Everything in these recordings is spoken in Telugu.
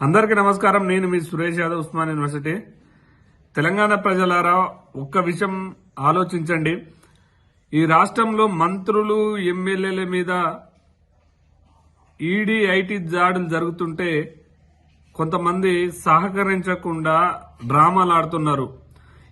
అందరికీ నమస్కారం. నేను మీ సురేష్ యాదవ్ ఉస్మాన్ యూనివర్సిటీ. తెలంగాణ ప్రజలారా ఒక్క విషయం ఆలోచించండి. ఈ రాష్ట్రంలో మంత్రులు ఎమ్మెల్యేల మీద ఈడీ ఐటీ దాడులు జరుగుతుంటే కొంతమంది సహకరించకుండా డ్రామాలు ఆడుతున్నారు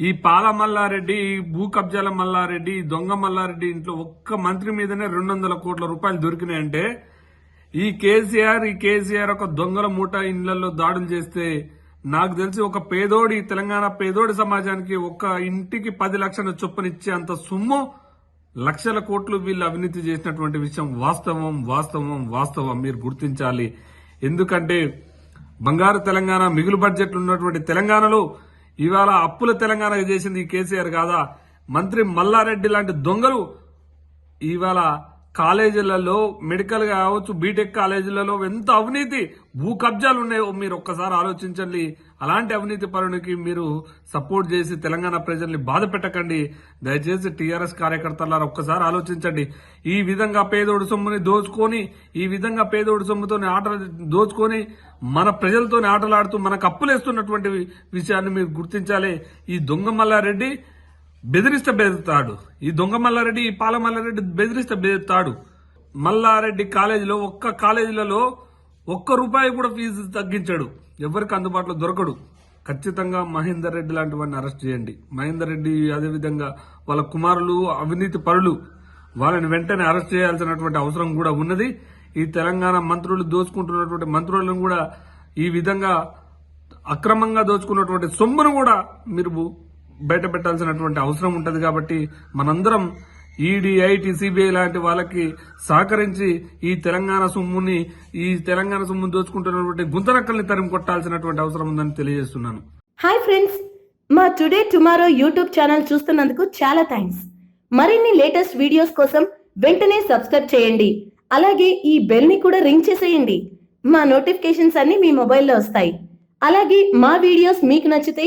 ఈ పాల మల్లారెడ్డి భూ కబ్జాల మల్లారెడ్డి దొంగ మల్లారెడ్డి ఇంట్లో ఒక్క మంత్రి మీదనే రెండు వందల కోట్ల రూపాయలు దొరికినాయంటే ఈ కేసీఆర్ ఈ కేసీఆర్ ఒక దొంగల మూట ఇండ్లలో దాడులు చేస్తే నాకు తెలిసి ఒక పేదోడి తెలంగాణ పేదోడి సమాజానికి ఒక ఇంటికి పది లక్షల చొప్పునిచ్చే అంత సొమ్ము లక్షల కోట్లు వీళ్ళు అవినీతి చేసినటువంటి విషయం వాస్తవం వాస్తవం వాస్తవం. మీరు గుర్తించాలి. ఎందుకంటే బంగారు తెలంగాణ మిగులు బడ్జెట్లు ఉన్నటువంటి తెలంగాణలో ఇవాళ అప్పుల తెలంగాణ చేసింది ఈ కేసీఆర్ కాదా? మంత్రి మల్లారెడ్డి లాంటి దొంగలు ఇవాళ కాలేజీలలో మెడికల్ కావచ్చు బీటెక్ కాలేజీలలో ఎంత అవినీతి భూ కబ్జాలు ఉన్నాయో మీరు ఒక్కసారి ఆలోచించండి. అలాంటి అవినీతి పరునికి మీరు సపోర్ట్ చేసి తెలంగాణ ప్రజల్ని బాధ పెట్టకండి. దయచేసి టీఆర్ఎస్ కార్యకర్తలారా ఒక్కసారి ఆలోచించండి. ఈ విధంగా పేదోడు సొమ్ముని దోచుకొని ఈ విధంగా పేదోడు సొమ్ముతో ఆటలు దోచుకొని మన ప్రజలతో ఆటలాడుతూ మనకు అప్పులేస్తున్నటువంటి విషయాన్ని మీరు గుర్తించాలి. ఈ దొంగ మల్లారెడ్డి బెదిరిస్తే బెదిరిస్తాడు ఈ దొంగ మల్లారెడ్డి ఈ పాల మల్లారెడ్డి బెదిరిస్తే బెదిరిస్తాడు మల్లారెడ్డి కాలేజీలో ఒక్క కాలేజీలలో ఒక్క రూపాయి కూడా ఫీజు తగ్గించాడు. ఎవరికి అందుబాటులో దొరకడు. ఖచ్చితంగా మహేందర్ రెడ్డి లాంటి వాడిని అరెస్ట్ చేయండి. మహేందర్ రెడ్డి అదేవిధంగా వాళ్ళ కుమారులు అవినీతి పరులు వాళ్ళని వెంటనే అరెస్ట్ చేయాల్సినటువంటి అవసరం కూడా ఉన్నది. ఈ తెలంగాణ మంత్రులు దోచుకుంటున్నటువంటి మంత్రులను కూడా ఈ విధంగా అక్రమంగా దోచుకున్నటువంటి సొమ్మును కూడా మీరు బయట పెట్టాల్సినటువంటి అవసరం ఉంటుంది కాబట్టి మనందరం ఈడీఐ టీసీబీఐ లాంటి వాళ్ళకి సహకరించి ఈ తెలంగాణ సొమ్ముని ఈ తెలంగాణ సొమ్ముని దోచుకుంటున్నటువంటి గుంతనక్కల్ని తరిమి కొట్టాల్సినటువంటి అవసరం ఉందని తెలియజేస్తున్నాను. హాయ్ ఫ్రెండ్స్ మా టుడే టుమారో యూట్యూబ్ ఛానల్ చూస్తున్నందుకు చాలా థ్యాంక్స్ మరిన్ని లేటెస్ట్ వీడియోస్ కోసం వెంటనే సబ్స్క్రైబ్ చేయండి. అలాగే ఈ బెల్ని కూడా రింగ్ చేసేయండి. మా నోటిఫికేషన్స్ అన్ని మీ మొబైల్లో వస్తాయి. అలాగే మా వీడియోస్ మీకు నచ్చితే